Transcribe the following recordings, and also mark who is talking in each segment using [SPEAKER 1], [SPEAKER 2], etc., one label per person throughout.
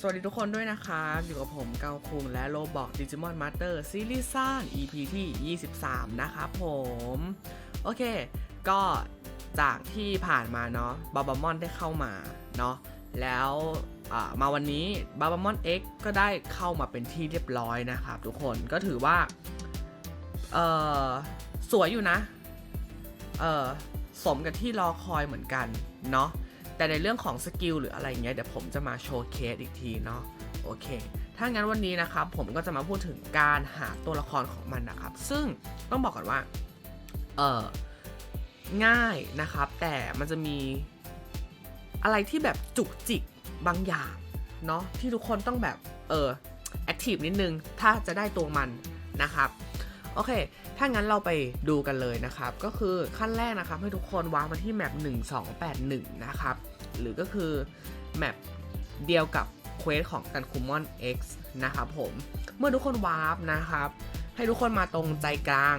[SPEAKER 1] สวัสดีทุกคนด้วยนะครับอยู่กับผมเกาคุงและโลบอกดิจิมอนมาสเตอร์ซีรีส์สร้าง EP ที่ 23 นะครับผม โอเค ก็จากที่ผ่านมาเนาะบาบามอนได้เข้ามาเนาะแล้วมาวันนี้บาบามอน X ก็ได้เข้ามาเป็นที่เรียบร้อยนะครับทุกคนก็ถือว่า เออสวยอยู่นะ เออสมกับที่รอคอยเหมือนกันเนาะ แต่ในเรื่องของสกิลหรืออะไรเงี้ยเดี๋ยวผมจะมาโชว์เคสอีกทีเนาะโอเค ถ้างั้นวันนี้นะครับผมก็จะมาพูดถึงการหาตัวละครของมันนะครับ ซึ่งต้องบอกก่อนว่าเออง่ายนะครับ แต่มันจะมีอะไรที่แบบจุกจิกบางอย่างเนาะที่ทุกคนต้องแบบเออแอคทีฟนิดนึง ถ้าจะได้ตัวมันนะครับโอเค ถ้างั้นเราไปดูกันเลยนะครับ ก็คือขั้นแรกนะครับ ให้ทุกคนวางมาที่แมป1281 นะครับ หรือก็คือแมปเดียวกับเควสของกันคูมอน X นะครับผมเมื่อทุกคนวาร์ปนะครับ ให้ทุกคนมาตรงใจกลาง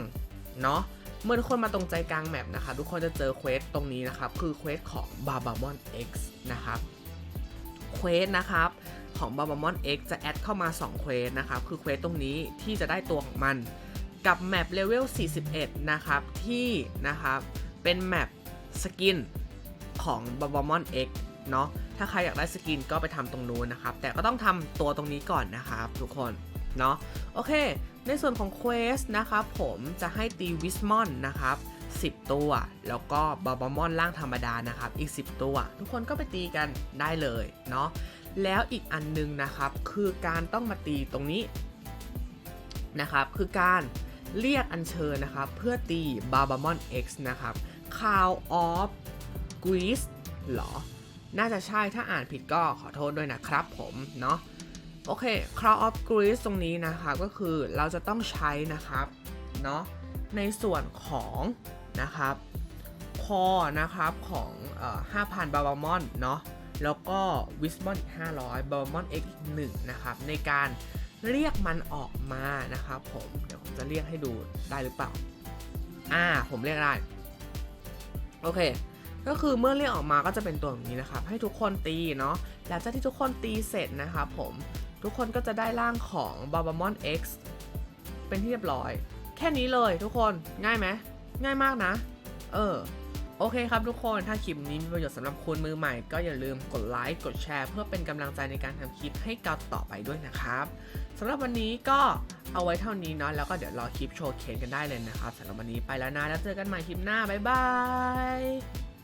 [SPEAKER 1] เนาะเมื่อทุกคนมาตรงใจกลางแมปนะครับทุกคนจะเจอเควสตรงนี้นะครับ คือเควสของ b a b a m o n X นะครับเควสนะครับของ b a b a m o n X จะแอดเข้ามา2เควสนะครับ คือเควสตรงนี้ที่จะได้ตัวของมัน กับแมปเลเวล41 นะครับ ที่นะครับเป็นแมปสกิน ของ b a b a m o n X เนาะถ้าใครอยากได้สกินก็ไปทำตรงนู้นนะครับ แต่ก็ต้องทำตัวตรงนี้ก่อนนะครับทุกคนเนาะโอเค ในส่วนของเควสนะครับผมจะให้ตีวิสมอนนะครับ10 ตัว แล้วก็บาบามอนล่างธรรมดานะครับ อีก 10 ตัว ทุกคนก็ไปตีกันได้เลยเนาะแล้วอีกอันนึงนะครับ คือการต้องมาตีตรงนี้นะครับ คือการเรียกอัญเชิญนะครับ เพื่อตีบาบามอน X นะครับ Call of Greece เหรอ น่าจะใช่ถ้าอ่านผิดก็ขอโทษด้วยนะครับผมเนาะโอเค Cloud of Greece ตรงนี้นะครับก็คือเราจะต้องใช้นะครับเนาะในส่วนของนะครับคอนะครับของเอ่อ5,000บาบามอนเนาะแล้วก็วิสมอนอีก500บาบามอน X อีก1นะครับในการเรียกมันออกมานะครับผมเดี๋ยวผมจะเรียกให้ดูได้หรือเปล่าอ่าผมเรียกได้ โอเค ก็คือเมื่อเรียกออกมาก็จะเป็นตัวแบบนี้นะครับ ให้ทุกคนตีเนาะหลังจากที่ทุกคนตีเสร็จนะครับผมทุกคนก็จะได้ร่างของ b a b a m o n X เป็นที่เรียบร้อย แค่นี้เลยทุกคนง่ายไหมง่ายมากนะ เออโอเคครับทุกคน ถ้าคลิปนี้มีประโยชน์สำหรับคุณมือใหม่ ก็อย่าลืมกดไลค์ กดแชร์ เพื่อเป็นกำลังใจในการทำคลิปให้เกาต่อไปด้วยนะครับสำหรับวันนี้ก็เอาไว้เท่านี้เนาะ แล้วก็เดี๋ยวรอคลิปโชว์เคสกันได้เลยนะครับสำหรับวันนี้ไปแล้วนะ แล้วเจอกันใหม่คลิปหน้า บ๊ายบาย